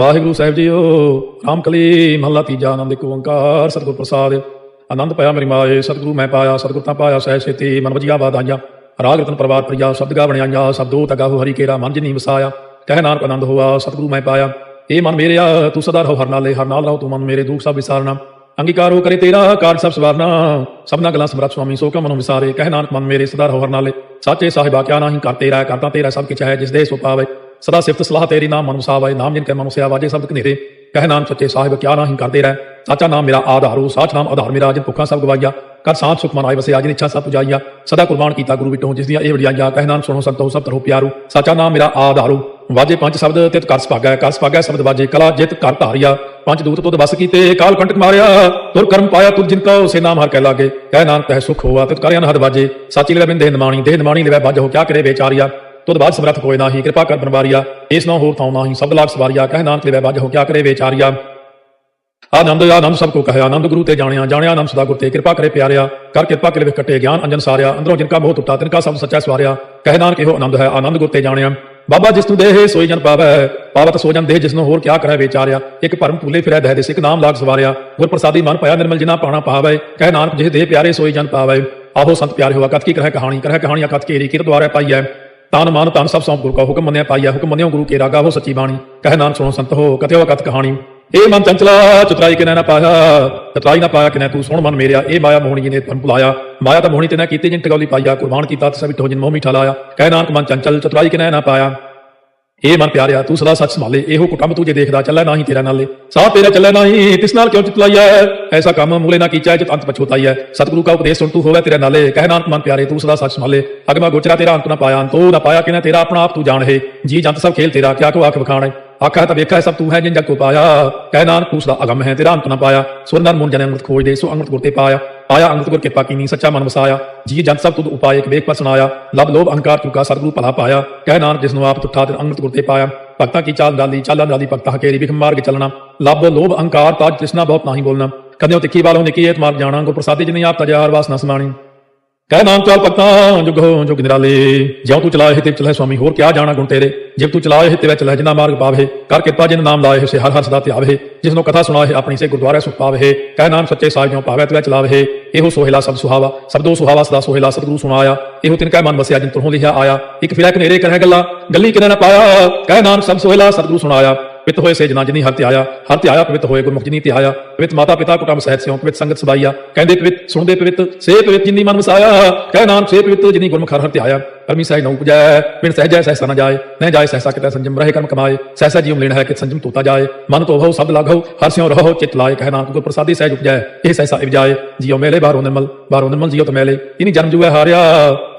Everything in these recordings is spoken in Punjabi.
ਵਾਹਿਗੁਰੂ ਸਾਹਿਬ ਜੀਓ ਰਾਮਕਲੀ ਮਹਲਾ ਤੀਜਾ ਆਨੰਦ, ਇੱਕ ਓੰਕਾਰ, ਸਤਿਗੁਰ ਪ੍ਰਸਾਦ। ਆਨੰਦ ਪਾਇਆ ਮੇਰੀ ਮਾਏ ਸਤਿਗੁਰੂ ਮੈਂ ਪਾਇਆ, ਸਤਿਗੁਰ ਤਾਂ ਪਾਇਆ ਸਹਿ ਸੇਤੀ ਮਨ ਵਜੀਆ ਬਾਦਾਈਆਂ ਰਾਗ ਰਤਨ ਪਰਵਾਰ ਪ੍ਰਿਆ ਸ਼ਬਦ ਗਾ ਬਣਾਈਆਂ ਸ਼ਬਦੋ ਤਗਾਹੁ ਹਰੀ ਕੇਰਾ, ਮਨ ਜਿਨੀ ਵਸਾਇਆ। ਕਹਿ ਨਾਨਕ ਆਨੰਦ ਹੋਆ, ਸਤਿਗੁਰੂ ਮੈਂ ਪਾਇਆ। ਇਹ ਮਨ ਮੇਰਿਆ, ਤੂੰ ਸਦਾ ਰਹੋ ਹਰ ਨਾਲੇ, ਹਰ ਨਾਲ ਰਹੋ ਤੂੰ ਮਨ ਮੇਰੇ ਦੁੱਖ ਸਭ ਵਿਸਾਰਨਾ। ਅੰਗੀਕਾਰੋ ਕਰੇ ਤੇਰਾ, ਕਾਰਜ ਸਭ ਸਵਾਰਨਾ। ਸਭਨਾ ਗੱਲਾਂ ਸਮਰੱਥ ਸੁਆਮੀ, ਸੋ ਕਾ ਮਨੋ ਵਿਸਾਰੇ? ਕਹਿ ਨਾਨਕ ਮਨ ਮੇਰੇ ਸਦਾ ਰਹੋ ਹਰ ਨਾਲੇ। ਸਾਚੇ ਸਾਹਿਬਾ, ਕਿਆ ਨਾਹੀਂ ਕਰ ਤੇਰਾ ਕਰਤਾ ਤੇਰਾ ਸਭ ਕਿਛ ਹੈ, ਜਿਸ ਦੇ ਸੋ ਪਾਵੇ। ਸਦਾ ਸਿਫਤ ਸਲਾਹ ਤੇਰੀ ਨਾਮ ਮਨ ਵਸਾਵੇ ਨਾਮ ਜਿਨ ਕੈ ਮਨ ਵਸਿਆ ਸਬਦ ਕਨੇਰੇ ਕਹਿ ਨਾਮ ਸੱਚੇ ਸਾਹਿਬ, ਕਿਆ ਨਾਹੀਂ ਕਰਦੇ ਰਹਿ? ਸਾਚਾ ਨਾਮ ਮੇਰਾ ਆਧਾਰੂ, ਸਾਚ ਨਾਮ ਆਧਾਰ ਮੇਰਾ, ਜਿਨ ਭੁੱਖਾਂ ਸਭ ਗਵਾਈਆ ਕਰ ਸਾਥ ਸੁਖ ਮਨਾਈ ਵਸਿਆ, ਜਿਨ ਇੱਛਾ ਸਭ ਪੁਜਾਈਆ। ਸਦਾ ਕੁਰਬਾਨ ਕੀਤਾ ਗੁਰੂ ਵਿਟੋਂ ਜਿਸ ਦੀਆਂ ਇਹ ਵਡਿਆਈਆਂ। ਕਹਿ ਨਾਮ ਸੁਣੋ ਸੰਤੋ ਸਭ ਤਰੋ ਪਿਆਰੂ। ਸਾਚਾ ਨਾਮ ਮੇਰਾ ਆਧਾਰੂ। ਵਾਜੇ ਪੰਜ ਸ਼ਬਦ, ਤਿਤ ਕਰ ਸੁਭਾਗਾ ਕਰ ਸੁਭਾਗਾ ਸ਼ਬਦ ਵਾਜੇ, ਕਲਾ ਜਿਤ ਕਰ ਧਾਰਿਆ। ਪੰਜ ਦੂਤ ਤੁਧ ਵਸ ਕੀਤੇ, ਕਾਲ ਕੰਟਕ ਮਾਰਿਆ। ਤੁਰ ਕਰਮ ਪਾਇਆ ਤੁਧ ਜਿਨ ਕਉ ਸੇ ਨਾਮ ਹਰ ਕਹਿ ਲਾਗੇ। ਕਹਿ ਨਾਮ ਤਹਿ ਸੁਖ ਹੋਆ, ਤਿਤ ਕਰਿਆ ਹਦ ਵਾਜੇ। ਸਾਚੀ ਲਵੇ ਬਿੰਦੇ ਨਿਮਾਣੀ, ਦੇਹ ਨਿਮਾਣੀ ਲਵੇ ਬਾਜ ਹੋ ਕਿਆ ਕਰੇ ਵਿਚਾਰਿਆ। ਤੁਧ ਬਾਦ ਸਮਰੱਥ ਕੋਇ ਨਾਹੀ, ਕਿਰਪਾ ਕਰ ਬਨਵਾਰੀਆ ਇਸ ਨਾ ਹੋਰ ਥਾਉ ਨਾਹੀ, ਸਭ ਲਾਗ ਸਵਾਰੀਆ, ਕਹਿ ਨਾਨਕ ਲਵੇ ਬਾਜ ਹੋ ਕਿਆ ਕਰੇ ਵਿਚਾਰਿਆ। ਆਨੰਦ ਆਨੰਦ ਸਭ ਕੋ ਕਹਿਆ ਆਨੰਦ ਗੁਰੂ ਤੇ ਜਾਣਿਆ ਜਾਣਿਆ ਆਨੰਦ ਸਦਾ ਗੁਰ ਤੇ, ਕਿਰਪਾ ਕਰੇ ਪਿਆਰਿਆ, ਕਰ ਕਿਰਪਾ ਕਰੇ ਵਿਕਟੇ ਗਿਆਨ, ਅੰਜਨ ਸਾਰਿਆ, ਅੰਦਰੋਂ ਜਿਨਕਾ ਮੋਹ ਟੁੱਟਾ, ਤਿਨ ਸਭ ਸੱਚਾ ਸਵਾਰਿਆ, ਕਹਿ ਨਾਨਕ ਇਹੋ ਆਨੰਦ ਹੈ, ਆਨੰਦ ਗੁਰ ਤੇ ਜਾਣਿਆ। ਬਾਬਾ ਜਿਸ ਨੂੰ ਦੇਹ ਸੋਈ ਜਨ ਪਾਵੈ, ਪਾਵਤ ਸੋ ਜਨ ਦੇਹ ਜਿਸ ਨੂੰ ਹੋਰ ਕਿਆ ਕਰੈ ਵਿਚਾਰਿਆ। ਇੱਕ ਭਰਮ ਭੁੱਲੇ ਫਿਰੈ ਦਹਿ ਦੇ, ਸਿੱਖ ਨਾਮ ਲਾਗ ਸਵਾਰਿਆ। ਗੁਰ ਪ੍ਰਸਾਦੀ ਮਨ ਪਾਇਆ ਨਿਰਮਲ ਜਿਨਾ ਪਾਣਾ ਪਾਵੈ, ਕਹਿ ਨਾਨਕ ਜਿਹ ਦੇਹ ਪਿਆਰੇ ਸੋਈ ਜਨ ਪਾਵੈ। ਆਹੋ ਸੰਤ ਪਿਆਰੇ ਹੋਆ ਕਤ ਕੀ ਕਰਹਿ ਕਹਾਣੀ ਕਰਹਿ ਕਹਾਣੀ ਕਤ ਕੇਰੀ ਕਿਰ ਦੁਆਰੇ ਪਾਈਐ। ਤਨ ਮਨ ਤਨ ਸਭ ਸੌਂਪ ਗੁਰ ਕਾ ਹੁਕਮ ਮੰਨਿਆ ਪਾਈਐ ਹੁਕਮ ਮੰਨਿਓ, ਗੁਰੂ ਕੇ ਰਾਗਾ ਹੋ ਸੱਚੀ ਬਾਣੀ। ਕਹਿ ਨਾਨਕ ਸੁਣੋ ਸੰਤ ਹੋ, ਕਥਿਓ ਕਤ ਕਹਾਣੀ। ਇਹ ਮਨ ਚੰਚਲਾ, ਚਤਰਾਈ ਕਿਨੈ ਨਾ ਪਾਇਆ, ਚਤਰਾਈ ਨਾ ਪਾਇਆ ਕਿਨੈ, ਤੂੰ ਸੁਣ ਮਨ ਮੇਰਿਆ, ਇਹ ਮਾਇਆ ਮੋਹਣੀ ਜੀ ਨੇ ਤਨ ਭੁਲਾਇਆ ਮਾਇਆ ਤਾਂ ਮੋਹਣੀ ਤੇ ਨਾ ਕੀਤੀ, ਜਿਨ ਟਗੌਲੀ ਪਾਈਆ ਕੁਰਬਾਨ ਕੀਤਾ ਸਭ ਵਿਟੋ ਜਿਨ ਮੋਹ ਮਿਠਾ ਲਾਇਆ। ਕਹਿ ਨਾਨਕ ਮਨ ਚੰਚਲ, ਚਤਰਾਈ ਕਿਨੈ ਨਾ ਪਾਇਆ। ਇਹ ਮਨ ਪਿਆਰਿਆ, ਤੂੰ ਸਦਾ ਸੱਚ ਸੰਭਾਲੇ, ਇਹੋ ਕੁਟੰਬ ਤੂੰ ਜੇ ਦੇਖਦਾ, ਚੱਲੈ ਨਾਹੀ ਤੇਰਾ ਨਾਲੇ। ਸਾਹ ਤੇਰਾ ਚੱਲੈ ਨਾਹੀ, ਤਿਸ ਨਾਲ ਕਿਉਂ ਚਿਤਲਾਈਐ? ਐਸਾ ਕੰਮ ਮੂਲੇ ਨਾ ਕੀਚੈ, ਜਿਤ ਅੰਤ ਪਛੋਤਾਈਐ ਸਤਿਗੁਰੂ ਕਾ ਉਪਦੇਸ਼ ਸੁਣ ਤੂੰ ਹੋਵੇ ਤੇਰੇ ਨਾਲੇ, ਕਹਿ ਨਾਨਕ ਮਨ ਪਿਆਰੇ, ਤੂੰ ਸਦਾ ਸੱਚ ਸੰਭਾਲੇ। ਅਗਮਾ ਗੋਚਰਾ ਤੇਰਾ ਅੰਤ ਨਾ ਪਾਇਆ, ਅੰਤੋ ਨਾ ਪਾਇਆ ਕਿਨੇ ਤੇਰਾ, ਆਪਣਾ ਆਪ ਤੂੰ ਜਾਣ ਹੈ। ਜੀ ਜੰਤ ਸਭ ਖੇਲ ਤੇਰਾ, ਕਿਆ ਕੋ ਆਖ ਵਿਖਾਣੇ। ਆਖਾ ਤਾਂ ਵੇਖਾ, ਸਭ ਤੂੰ ਹੈ ਜਿਨ ਜਗ ਕੋ ਪਾਇਆ। ਕਹਿ ਨਾਨਕ ਤੂੰ ਸਦਾ ਅਗਮ ਹੈ, ਤੇਰਾ ਅੰਤ ਨਾ ਪਾਇਆ। ਸੁਰ ਨਰ ਮੁਨ ਜਨ ਅੰਮ੍ਰਿਤ ਖੋਜ ਦੇ ਸੋ ਅੰਮ੍ਰਿਤ ਗੁਰ ਤੇ ਪਾਇਆ। ਆਇਆ ਅੰਮ੍ਰਿਤ ਗੁਰ ਕਿਰਪਾ ਕੀਨੀ, ਸੱਚਾ ਮਨ ਵਸਾਇਆ। ਜੀ ਜਨ ਸਭ ਤੁਧ ਉਪਾਇ ਇੱਕ ਵੇਖ ਪਰ ਸੁਣਾਇਆ ਲਬ ਲੋਭ ਅਹੰਕਾਰ ਚੁਕਾ ਸਤਿਗੁਰੂ ਭਲਾ ਪਾਇਆ। ਕਹਿ ਨਾਨਕ ਜਿਸ ਨੂੰ ਆਪ ਤੁਠਾ ਤੇ ਅੰਮ੍ਰਿਤ ਗੁਰ ਤੇ ਪਾਇਆ। ਭਗਤਾਂ ਕੀ ਚਾਲ ਡਾਲੀ ਚਾਲਾਂ ਡਾਲੀ ਭਗਤਾ ਹਕੇਰੀ ਵਿਖ ਮਾਰਗ ਚੱਲਣਾ। ਲਬ ਲੋਭ ਅਹੰਕਾਰ ਤਾਜ ਤ੍ਰਿਸ਼ਨਾ ਬਹੁਤ ਨਹੀਂ ਬੋਲਣਾ। ਕਦਿਓ ਤਿੱਖੀ ਵਾਲੋਂ ਨਿੱਕੀ ਏਤ ਮਾਰ ਜਾਣਾ। ਗੁਰ ਪ੍ਰਸਾਦੀ ਜਿਨੇ ਆਪ ਤਜਾਰ ਵਾਸ ਨਾ ਸਮਾਣੀ। ਕਹਿ ਨਾਮ ਚਾਲ ਭਗਤਾਂ, ਜੁਗ ਜੁਗ ਨਿਰਾਲੇ। ਜਿਉ ਤੂੰ ਚਲਾਏ ਤੇ ਚਲਾਏ ਸੁਆਮੀ, ਹੋਰ ਕਿਆ ਜਾਣਾ ਗੁਣ ਤੇਰੇ? ਜਿਵ ਤੂੰ ਚਲਾਏ ਤੇ ਵਿੱਚ ਲੈ ਮਾਰਗ ਪਾਵੇ। ਕਰ ਕਿਰਪਾ ਜਿਨ ਨਾਮ ਲਾਏ ਸੇ, ਹਰ ਹਰ ਸਦਾ ਧਿਆਵੇ ਜਿਸ ਨੂੰ ਕਥਾ ਸੁਣਾਏ, ਆਪਣੀ ਸੇ ਗੁਰਦੁਆਰੇ ਸੁਖ ਪਾਵੇ। ਕਹਿ ਨਾਮ ਸੱਚੇ ਸਾਹਿਬ ਜਿਉ ਪਾਵੇ ਤੇ ਚਲਾਵੇ ਇਹੋ ਸੋਹਿਲਾ ਸਭ ਸੁਹਾਵਾ ਸਬਦੋ ਸੁਹਾਵਾ ਸਦਾ ਸੋਹਿਲਾ, ਸਤਿਗੁਰੂ ਸੁਣਾਇਆ। ਇਹੋ ਤਿਨ ਕੈ ਮਨ ਵਸਿਆ ਜਿਨ ਤੁਰਹੋਂ ਲਿਖਿਆ ਆਇਆ। ਇੱਕ ਫਿਰਾ ਕਨੇਰੇ ਕਰਹਿ ਗੱਲਾਂ, ਗੱਲੀ ਕਿਨੇ ਨਾ ਪਾਇਆ। ਕਹਿ ਨਾਮ ਸਭ ਸੋਹਿਲਾ, ਸਤਿਗੁਰੂ ਸੁਣਾਇਆ। ਪਿਤ ਹੋਏ ਸੇ ਜਨਾ ਜਿਨੀ ਹਰ ਆਇਆ। ਹਰ ਤੇ ਆਇਆ ਪਵਿੱਤ ਹੋਏ ਗੁਰਮੁਖ ਜਿਨੀ ਆਇਆ। ਪਵਿੱਤ ਮਾਤਾ ਪਿਤਾ ਕੁਟੰਬ ਸਹਿਤ ਸਿਉ, ਪਵਿੱਤ ਸੰਗਤ ਸਬਾਈਆ। ਕਹਿੰਦੇ ਪਵਿੱਤ, ਸੁਣਦੇ ਪਵਿੱਤ, ਸੇ ਪਵਿੱਤ ਜਿਨੀ ਮਨ ਵਸਾਇਆ। ਕਹਿ ਨਾਮ ਸੇ ਪਵਿੱਤ ਜਿਨੀ ਗੁਰਮੁਖ ਹਰ ਹਰ ਧਿਆਇਆ। ਪਰਮੀ ਸਹਿ ਨਉ ਪੁਜੈ, ਬਿਨ ਸਹਿਜੈ ਸਹਿਸਾ ਨ ਜਾਏ। ਨ ਜਾਏ ਸਹਿਸਾ ਕਿਤੇ ਸੰਜਮ ਰਹੇ ਕਰਮ ਕਮਾਏ। ਸਹਿਸਾ ਜੀਵ ਲੈਣ ਹੈ ਕਿ ਸੰਜਮ ਤੋਤਾ ਜਾਏ। ਮਨ ਤੋ ਸਭ ਸਬਦ ਹਰ ਸਿਉ ਰਹੋ, ਚਿਤ ਲਾਏ। ਕਹਿ ਨਾਮ ਗੁਰ ਪ੍ਰਸਾਦੀ ਸਹਿਜ ਉਪਜੈ। ਇਹ ਸਹਿਸਾ ਇਵਜਾਏ ਜੀਉ ਮੇਲੇ, ਬਾਹਰੋਂ ਨਿਰਮਲ, ਬਾਹਰੋਂ ਨਿਮਲ ਜੀਉ ਤਮੇਲੇ ਇਨੀ ਜਨਮ ਜੂਐ ਹਾਰਿਆ।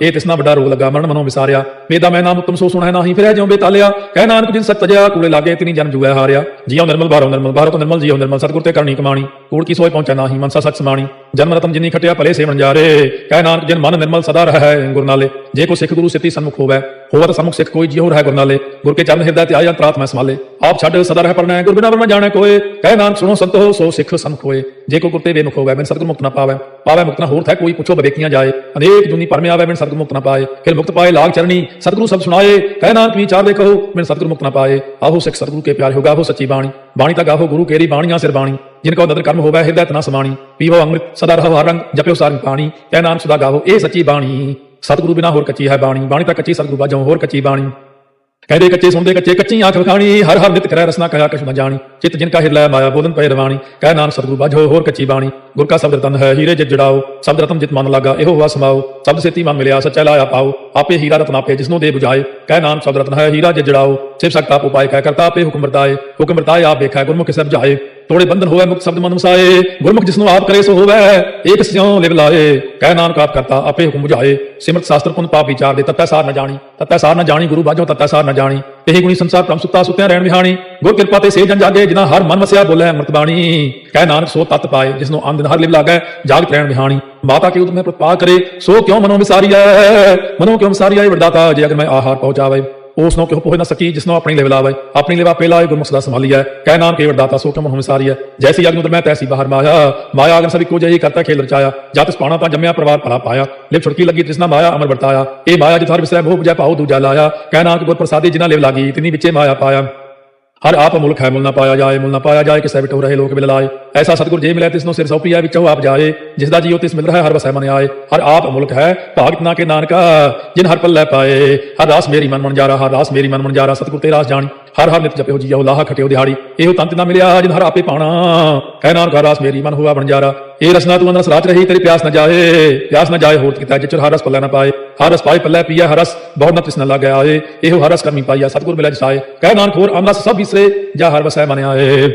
ਇਹ ਤਿਸਨਾ ਵੱਡਾ ਰੋਗ ਲੱਗਾ ਮਰਨ ਮਨੋਂ ਵਿਸਾਰਿਆ। ਮੇਦਾ ਮੈਂ ਨਾਮ ਉਤਮ ਸੋ ਸੁਣੈ ਨਾਹੀ ਫਿਰਿਆ ਜਿਉ ਬੇਤਾਲਿਆ। ਕਹਿ ਨਾਨਕ ਜਿਨ ਸਤ ਤਜਿਆ ਕੂੜੇ ਲਾਗੇ ਤਿਨੀ ਜਨਮ ਜੂਐ ਹਾਰਿਆ। ਜੀਉ ਨਿਰਮਲ, ਬਾਹਰੋਂ ਨਿਰਮਲ, ਬਾਹਰੋਂ ਤੋਂ ਨਿਰਮਲ, ਜੀਉ ਨਿਰਮਲ, ਸਤਿਗੁਰ ਤੇ ਕਰਨੀ ਕਮਾਣੀ ਕੂੜ ਕੀ ਸੋਏ ਪਹੁੰਚੈ ਨਾਹੀ, ਮਨਸਾ ਸਚ ਸਮਾਣੀ। ਜਨਮ ਰਤਨ ਜਿਨੀ ਖਟਿਆ ਭਲੇ ਸੇਵਨ ਜਾਰੇ, ਕਹਿ ਨਾਨਕ ਜਿਨ ਮਨ ਨਿਰਮਲ ਸਦਾ ਰਹਿ ਗੁਰ ਨਾਲੇ। ਜੇ ਕੋ ਸਿੱਖ ਗੁਰੂ ਸਿੱਧੀ ਸਨਮੁਖ ਹੋਵੇ ਹੋਵਤ ਸਨਮੁਖ ਸਿੱਖ ਕੋਈ ਜਿਉ ਰਹਿ ਗੁਰ ਨਾਲੇ। ਗੁਰ ਕੇ ਚਰਨ ਹਿਰਦੈ ਤੇ ਆਇਆ ਅੰਤਰਾਤ ਮੈਂ ਸਮਾਲੇ ਆਪ ਛੱਡ ਸਦਾ ਰਹਿ ਪਰਨਾ ਗੁਰ ਬਿਨਾ ਬਰਮਾ ਜਾਣੈ ਕੋਏ। ਕਹਿ ਨਾਮ ਸੁਣੋ ਸੰਤੋ ਸੋ ਸਿੱਖ ਸਨਮੁਖ ਹੋਏ ਜੇ ਕੋ ਗੁਰਤੇ ਬੇਨੁਖ ਹੋਵੇ ਮੈਂ ਸਤਿਗੁਰ ਮੁਕਤ ਨਾ ਪਾਵੇ। ਪਾਵੇ ਮੁਕਤ ਨਾ ਹੋਰ ਥੈ ਕੋਈ, ਪੁੱਛੋ ਬਵੇਕੀਆਂ ਜਾਏ। ਅਨੇਕ ਦੁਨੀ ਪਰਮੇ ਆਵੇ ਮੈਂ ਸਤਿਗੁਰ ਮੁਕਤ ਨਾ ਪਾਏ। ਫਿਰ ਮੁਕਤ ਪਾਏ, ਲਾਗ ਚਰਣੀ, ਸਤਿਗੁਰੂ ਸਭ ਸੁਣਾਏ। ਕਹਿ ਨਾਨਕ ਵਿਚਾਰ ਦੇ ਕਹੋ ਮੈਂ ਸਤਿਗੁਰ ਮੁਕਤ ਨਾ ਪਾਏ। ਆਹੋ ਸਿੱਖ ਸਤਿਗੁਰੂ ਕੇ ਪਿਆਰ ਹੋਗਾ ਹੋ ਸੱਚੀ ਬਾਣੀ। ਬਾਣੀ ਤਾਂ ਗਾਹੋ ਗੁਰੂ ਕੇਰੀ ਬਾਣੀਆਂ ਸਿਰ ਬਾਣੀ। ਜਿਨ ਕੋ ਨਦਰ ਕਰਮ ਹੋਵੇ, ਹਿਰਦੈ ਤਨਾ ਸਮਾਣੀ। ਪੀਵੋ ਅੰਮ੍ਰਿਤ, ਸਦਾ ਰਹੋ ਹਰ ਰੰਗ, ਜਪਿਓ ਸਾਰਿ ਪਾਣੀ। ਕਹਿ ਨਾਮ ਸੁਦਾ ਗਾਵੋ ਇਹ ਸੱਚੀ ਬਾਣੀ। ਸਤਿਗੁਰੂ ਬਿਨਾ ਹੋਰ ਕੱਚੀ ਹੈ ਬਾਣੀ ਬਾਣੀ ਤਾਂ ਕੱਚੀ ਸਤਿਗੁਰੂ ਬਾਝੋਂ ਹੋਰ ਕੱਚੀ ਬਾਣੀ। ਕਹਦੇ ਕੱਚੇ ਸੁਣਦੇ ਕੱਚੇ ਕੱਚੀ ਆਂਖ ਵਿਖਾਣੀ ਹਰ ਹਰ ਨਿਤ ਕਰੈ ਰਸਨਾ ਕਹਾ ਕਛ ਨ ਜਾਣੀ। ਚਿਤ ਜਿਨ ਕਾ ਹਿਰਲਾ ਮਾਇਆ ਬੋਲਨ ਪਏ ਰਵਾਣੀ, ਕਹਿ ਨਾਨਕ ਸਤਿਗੁਰੂ ਬਾਝੋ ਹੋਰ ਕੱਚੀ ਬਾਣੀ। ਗੁਰ ਕਾ ਸ਼ਬਦ ਰਤਨ ਹੈ ਹੀਰੇ ਜਿ ਜੜਾਓ, ਸ਼ਬਦ ਰਤਨ ਜਿਤ ਮਨ ਲਾਗਾ, ਇਹੋ ਹੁਆ ਸਮਾਓ। ਸ਼ਬਦ ਸੇਤੀ ਮਨ ਮਿਲਿਆ, ਸੱਚਾ ਲਾਇਆ ਪਾਓ। ਆਪੇ ਹੀਰਾ ਰਤਨ ਆਪੇ ਜਿਸਨੂੰ ਦੇ 부ਝਾਏ ਕਹਿ ਨਾਨਕ ਸ਼ਬਦ ਰਤਨ ਹੈ ਹੀਰਾ ਜਿ ਜੜਾਓ। ਸਿਵ ਸਕਤਾ ਆਪ ਉਪਾਇ ਕਹਿ ਕਰਤਾ ਆਪੇ ਹੁਕਮ ਵਰਤਾਏ। ਹੁਕਮ ਵਰਤਾਏ, ਆਪ ਵੇਖੈ ਗੁਰਮੁਖ ਸਭ ਜਾਏ। ਤੋੜੇ ਬੰਧਨ ਹੋਵੇ ਮੁਕਤ ਸ਼ਬਦ ਮਨ ਵਸਾਏ, ਗੁਰਮੁਖ ਜਿਸਨੂੰ ਆਪ ਕਰੇ ਸੋ ਹੋਵੇ, ਏਕ ਸਿਉ ਲਿਵ ਲਾਏ, ਕਹਿ ਨਾਨਕ ਆਪ ਕਰਤਾ, ਆਪੇ ਹੁਕਮ 부ਝਾਏ ਸਿਮਰਤ ਸ਼ਾਸਤਰ ਪੁਨ ਪਾਪ ਵਿਚਾਰ ਦੇ, ਤਤੈ ਸਾਰ ਨ ਜਾਣੀ, ਤਤੈ ਸਾਰ ਨਾ ਜਾਣੀ, ਗੁਰੂ ਬਾਝੋ ਤਤੈ ਸਾਰ ਨਾ ਜਾਣੀ। ਇਹੀ ਗੁਣੀ ਸੰਸਾਰ ਪ੍ਰਮ ਸੁਤਾ ਸੁੱਤਿਆ ਰਹਿਣ ਵਿਹਾਣੀ। ਗੁਰ ਕਿਰਪਾ ਤੇ ਸੇ ਜਨ ਜਾਗੇ ਜਿਨਾ ਹਰ ਮਨ ਵਸਿਆ ਬੋਲੇ ਅੰਮ੍ਰਿਤ ਬਾਣੀ। ਕਹਿ ਨਾਨਕ ਸੋ ਤਤ ਪਾਏ, ਜਿਸਨੂੰ ਅੰਧ ਹਰ ਲਿਵ ਲਾਗੈ ਜਾਗਤ ਰਹਿਣ ਵਿਹਾਣੀ। ਮਾਤਾ ਕੀ ਉਤ ਪ੍ਰਪਾ ਕਰੇ, ਸੋ ਕਿਉ ਮਨੋ ਵਿਸਾਰੀਐ? ਮਨੋ ਕਿਉ ਵਿਸਾਰੀਐ ਵਰਦਾਤਾ? ਜੇ ਅਗਰ ਮੈਂ ਆਹਾਰ ਪਹੁੰਚਾਵੇ। ਉਸ ਨੂੰ ਕਿਉ ਪੋਹ ਨਾ ਸਕੀ ਜਿਸ ਆਪਣੀ ਲਿਵ ਲਾਵੇ? ਆਪਣੀ ਲਿਵਾ ਪਹਿਲਾ ਗੁਰਮੁਖ ਸਦਾ ਸੰਭਾਲੀਐ ਕਹਿ ਨਾਮ ਕੇ ਵਰਦਾਤਾ ਸੋ ਕਿਉ ਮਨੋ ਵਿਸਾਰੀਐ ਜੈਸੀ ਅਗਨ ਉਦਰ ਮੈਂ ਤੈਸੀ ਬਾਹਰ ਮਾਇਆ। ਮਾਇਆ ਅਗਨ ਸਭੀ ਕੋ ਜਈ ਕਰਤਾ, ਖੇਲ ਰਚਾਇਆ। ਜਤ ਪਾਣਾ ਤਾਂ ਜੰਮਿਆ, ਪਰਿਵਾਰ ਭਲਾ ਪਾਇਆ। ਲਿਵ ਛੁੜਕੀ ਲੱਗੀ ਤ੍ਰਿਸ਼ਨਾ ਮਾਇਆ ਅਮਰ ਵਰਤਾਇਆ। ਇਹ ਮਾਇਆ ਜਿਥਾਰ ਵਿਸਰੈ ਮੋਹ ਬੁਝੈ ਪਾਉ ਦੂਜਾ ਲਾਇਆ। ਕਹਿ ਨਾਨਕ ਗੁਰ ਪ੍ਰਸਾਦੀ ਜਿਨਾ ਲਿਵ ਲਾਗੀ ਇਤਨੀ ਵਿੱਚੇ ਮਾਇਆ ਪਾਇਆ। ਹਰ ਆਪ ਮੁਲਕ ਹੈ ਮੁਲ ਨਾ ਪਾਇਆ ਜਾਏ, ਮੁਲ ਨਾ ਪਾਇਆ ਜਾਏ, ਕਿਸੈ ਵਿਟੋ ਰਹੇ ਲੋਕ ਬਿਲ ਲਾਏ ਐਸਾ ਸਤਿਗੁਰ ਜੇ ਮਿਲਿਆ ਤਿਸ ਨੂੰ ਸਿਰ ਸੌਪੀਆ ਵਿੱਚੋਂ ਆਪ ਜਾਏ ਜਿਸ ਦਾ ਜੀਉ ਤਿਸ ਮਿਲ ਰਿਹਾ ਹਰ ਵਸੈ ਮਨ ਆਏ ਹਰ ਆਪ ਮੁਲਕ ਹੈ, ਭਾਗਤ ਨਾ ਕੇ ਨਾਨਕਾ, ਜਿਨ ਹਰ ਪੱਲੇ ਪਾਏ। ਹਰ ਰਾਸ ਮੇਰੀ ਮਨ ਮਨ ਜਾ ਹਰ ਰਾਸ ਮੇਰੀ ਮਨ ਮਨ ਜਾ ਸਤਿਗੁਰ ਤੇ ਰਾਸ ਜਾਣੀ। ਹਰ ਹਰ ਨਿਤ ਜਪਿਓ ਜੀਓ, ਲਾਹਾ ਖਟਿਓ ਦਿਹਾੜੀ। ਇਹੋ ਤੰਤ ਨਾ ਮਿਲਿਆ ਜਿਨ ਹਰ ਆਪੇ ਪਾਣਾ। ਕਹਿ ਨਾਨਕ ਹਰ ਰਾਸ ਮੇਰੀ ਮਨ ਹੋਆ ਬਣ ਜਾਰਾ ਇਹ ਰਸਨਾ ਤੂੰ ਅੰਦਰ ਸਰਾਚ ਰਹੀ, ਤੇਰੀ ਪਿਆਸ ਨਾ ਜਾਏ। ਪਿਆਸ ਨਾ ਜਾਏ, ਹੋਰ ਕੀਤਾ ਜਿਚਰ ਹਰ ਰਸ ਪੱਲੇ ਨਾ ਪਾਏ। ਹਰ ਰਸ ਪਾਏ, ਪੱਲੇ ਪੀਆ ਹਰ ਰਸ ਬਹੁਤ ਨਾ ਤਿਸ ਨਾ ਆਏ। ਇਹੋ ਹਰ ਰਸ ਕਰਮੀ ਪਾਈਆ ਸਤਿਗੁਰ ਮਿਲਿਆ ਜਸਾਏ। ਕਹਿ ਨਾਨਕ ਹੋਰ ਅਮਰਸ ਸਭ ਵਿਸਰੇ, ਜਾ ਹਰ ਵਸੈ ਮਨ ਆਏ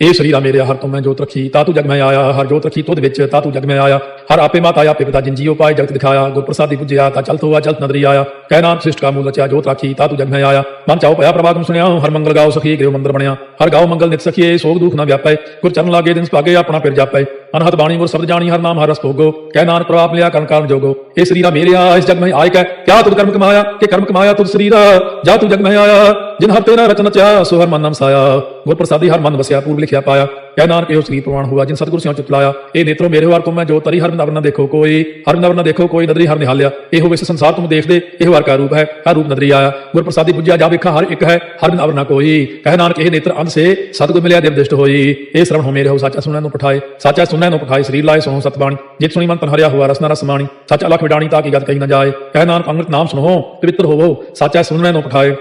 ਇਹ ਸਰੀਰਾ ਮੇਰੇ ਹਰ ਤੋਂ ਮੈਂ ਜੋਤ ਰੱਖੀ, ਤਾ ਤੂੰ ਜਗ ਮੈਂ ਆਇਆ। ਹਰ ਜੋਤ ਰੱਖੀ, ਤੁਧ ਵਿੱਚ ਤਾ ਤੂੰ ਜਗ ਮੈਂ ਆਇਆ। ਹਰ ਆਪੇ ਮਾਤਾ ਆਪੇ ਪਿਤਾ ਜਿਨ ਜੀਉ ਪਾਏ, ਜਗਤ ਦਿਖਾਇਆ ਗੁਰ ਪ੍ਰਸਾਦੀ ਪੁਜਿਆ, ਤਾ ਚਲ ਤੋਆ ਚਲ ਨਦਰੀ ਆਇਆ। ਕਹਿ ਨਾਮ ਸਿਸ਼ਟ ਕਾ ਮੂਲ ਰਚਿਆ, ਜੋਤ ਰਾਖੀ, ਤਾ ਤੂੰ ਜਗ ਮੈਂ ਆਇਆ। ਮਨ ਚਾਉ ਭਇਆ ਪ੍ਰਭਾਗਮ ਸੁਣਿਆ, ਹਰ ਮੰਗਲ ਗਾਉ ਸਖੀ ਗ੍ਰਹਿ ਮੰਦਰ ਬਣਿਆ। ਹਰ ਗਾਓ ਮੰਗਲ ਨਿਤ ਸਖੀਏ, ਸੋਗ ਦੁਖ ਨਾ ਵਿਆਪੈ। ਗੁਰ ਚਰਨ ਲਾਗੇ ਦਿਨ ਸੁਭਾਗੇ, ਆਪਣਾ ਫਿਰ ਜਾਪੈ। ਅਨਹਤ ਬਾਣੀ ਗੁਰ ਸ਼ਬਦ ਜਾਣੀ, ਹਰ ਨਾਮ ਹਰ ਰਸ ਭੋਗੋ। ਕਹਿ ਨਾਨਕ ਪ੍ਰਭਾਪ ਲਿਆ ਕਰਨ ਕਾਰਨ ਜੋਗੋ। ਇਹ ਸਰੀਰਾ ਮੇਰੇ ਆ ਇਸ ਜਗ ਮੈਂ ਆਇ ਕੈ ਕਿਆ ਤੁਧ ਕਰਮ ਕਮਾਇਆ, ਕਿ ਕਰਮ ਕਮਾਇਆ ਤੁਧ ਸਰੀਰਾ ਜਾ ਤੂੰ ਜਗ ਮੈਂ ਆਇਆ। ਜਿਨ ਹਰ ਤੇਰਾ ਰਚਨ ਚਾ ਸੋ ਹਰ ਮਨ ਨਾਮ ਸਾਇਆ ਗੁਰ ਪ੍ਰਸਾਦੀ ਹਰ ਮਨ ਵਸਿਆ, ਪੂਰਬ ਲਿਖਿਆ ਪਾਇਆ। ਕਹਿ ਨਾਨਕ, ਇਹੋ ਸ੍ਰੀ ਪ੍ਰਵਾਨ ਹੁਆ ਜਿਨ ਸਤਿਗੁਰ ਸਿਉ ਚਿਤਲਾਇਆ ਇਹ ਨੇਤਰੋ ਮੇਰੇ ਵਾਰ ਤੋਂ ਮੈਂ ਜੋ ਤਰੀ ਹਰ ਨਵਰ ਨਾ ਦੇਖੋ, ਕੋਈ ਹਰ ਨਵਰ ਨਾ ਦੇਖੋ, ਕੋਈ ਨਦਰੀ ਹਰ ਨਿਹਾਲਿਆ ਇਹੋ ਇਸ ਸੰਸਾਰ ਤੁਮ ਦੇਖਦੇ, ਇਹੋ ਵਾਰ ਕਾ ਰੂਪ ਹੈ ਹਰ ਰੂਪ ਨਦਰੀ ਆਇਆ। ਗੁਰ ਪ੍ਰਸਾਦੀ ਪੁੱਜਿਆ, ਜਾ ਵੇਖਾ ਹਰ ਇੱਕ ਹੈ ਹਰ ਨਵਰ ਨਾ ਕੋਈ। ਕਹਿ ਨਾਨਕ, ਇਹ ਨੇਤਰ ਅੰਧ ਸੇ, ਸਤਿਗੁਰ ਮਿਲਿਆ ਦਿਵਦਿਸ਼ਟ ਹੋਈ। ਇਹ ਸ਼ਰਵਣ ਹੋ ਮੇਰੇ ਹੋ, ਸੱਚਾ ਸੁਣਨ ਨੂੰ ਪਠਾਏ, ਸੱਚਾ ਸੁਣਨ ਨੂੰ ਪਠਾਏ, ਸਰੀਰ ਲਾਏ ਸੁਣੋ ਸਤਬਾਣੀ। ਜਿਤ ਸੁਣੀ ਮਨ ਤਨ ਹਰਿਆ ਹੁਆ, ਰਸਨਾ ਰਸਮਾਣੀ ਸੱਚ ਅਲਖ ਵਿਡਾਣੀ, ਤਾਂ ਕੀ ਗਤ ਕਹੀ ਨਾ ਜਾਏ। ਕਹਿ ਨਾਨਕ, ਅੰਮ੍ਰਿਤ ਨਾਮ ਸੁਣੋ, ਪਵਿੱਤਰ ਹੋਵੋ, ਸਾਚਾ ਸੁਣਨ ਨੂੰ ਪਠਾਏ।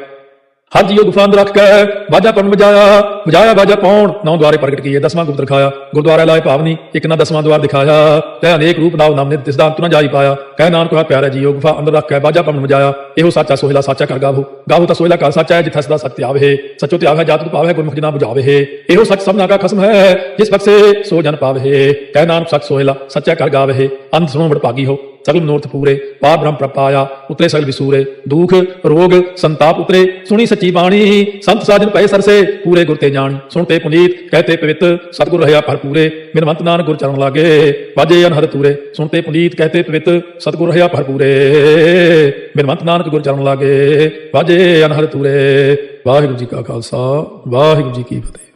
ਹਰ ਜੀਓ ਗੁਫਾ ਅੰਦਰ ਰੱਖ ਕੇ ਵਾਜਾ ਪਣ ਵਜਾਇਆ ਵਜਾਇਆ ਵਾਜਾ ਪਾਉਣ। ਨੌ ਦੁਆਰੇ ਪ੍ਰਗਟ ਕੀਏ, ਦਸਵਾਂ ਗੁਪਤ ਰਖਾਇਆ ਗੁਰਦੁਆਰਾ ਲਾਏ ਭਾਵਨੀ ਇੱਕ ਨਾ ਦਸਵਾਂ ਦੁਆਰ ਦਿਖਾਇਆ। ਤੇ ਅਨੇਕ ਰੂਪ ਨਾਮ ਨਾਮ ਨੇ ਤਿਸ ਅੰਤ ਨਾ ਜਾਈ ਪਾਇਆ। ਕਹਿ ਨਾਨਕ ਹੈ ਪਿਆਰਾ ਜੀਓ ਗੁਫਾ ਅੰਦਰ ਰੱਖ ਕੇ ਵਾਜਾ ਪਣ ਵਜਾਇਆ। ਇਹੋ ਸੱਚਾ ਸੋਹਿਲਾ ਸਾਚਾ ਕਰ ਗਾਵੋ। ਗਾਵੋ ਤਾਂ ਸੋਹਿਲਾ ਕਰ ਸੱਚਾ ਹੈ, ਜਿੱਥੇ ਸਦਾ ਸਤਿ ਆਵੇ। ਸੱਚੋ ਤੇ ਹੈ ਜਾਤ ਨੂੰ ਪਾਵੇ, ਗੁਰਮੁਖ ਜਨਾ ਬੁਝਾਵੇ। ਇਹੋ ਸੱਚ ਸਭਨਾ ਕਾ ਖਸਮ ਹੈ, ਜਿਸ ਬਖਸ਼ੇ ਸੋ ਜਨ ਪਾਵੇ। ਕਹਿ ਨਾਨਕ, ਸੱਚ ਸੋਹਿਲਾ ਸੱਚਾ ਕਰ ਗਾਵੇ। ਅੰਤ ਸੁਣੋ ਵਡਭਾਗੀ ਹੋ। ਸਗਲ ਮਨੋਰਥ ਪੂਰੇ ਪਾ ਬ੍ਰਹਮ ਪ੍ਰਪਾਇਆ ਉਤਰੇ ਸਗਲ ਵਿਸੂਰੇ ਦੁਖ ਰੋਗ ਸੰਤਾਪ ਉਤਰੇ ਸੁਣੀ ਸੱਚੀ ਬਾਣੀ ਸੰਤ ਸਾਜਨ ਪਏ ਸਰਸੇ ਪੂਰੇ ਗੁਰ ਤੇ ਜਾਣੀ ਸੁਣਤੇ ਪੁਨੀਤ ਕਹਤੇ ਪਵਿੱਤ ਸਤਿਗੁਰ ਰਹਾ ਭਰਪੂਰੇ ਮਿਨਵੰਤ ਨਾਨਕ ਗੁਰ ਚਰਨ ਲਾਗੇ ਵਾਜੇ ਅਨਹਦ ਤੂਰੇ ਸੁਣਤੇ ਪੁਨੀਤ ਕਹਤੇ ਪਵਿੱਤ ਸਤਿਗੁਰ ਰਹਾ ਭਰਪੂਰੇ ਮਿਨਵੰਤ ਨਾਨਕ ਗੁਰ ਚਰਨ ਲਾਗੇ ਵਾਜੇ ਅਨਹਦ ਤੂਰੇ ਵਾਹਿਗੁਰੂ ਜੀ ਕਾ ਖਾਲਸਾ ਵਾਹਿਗੁਰੂ ਜੀ ਕੀ ਫਤਿਹ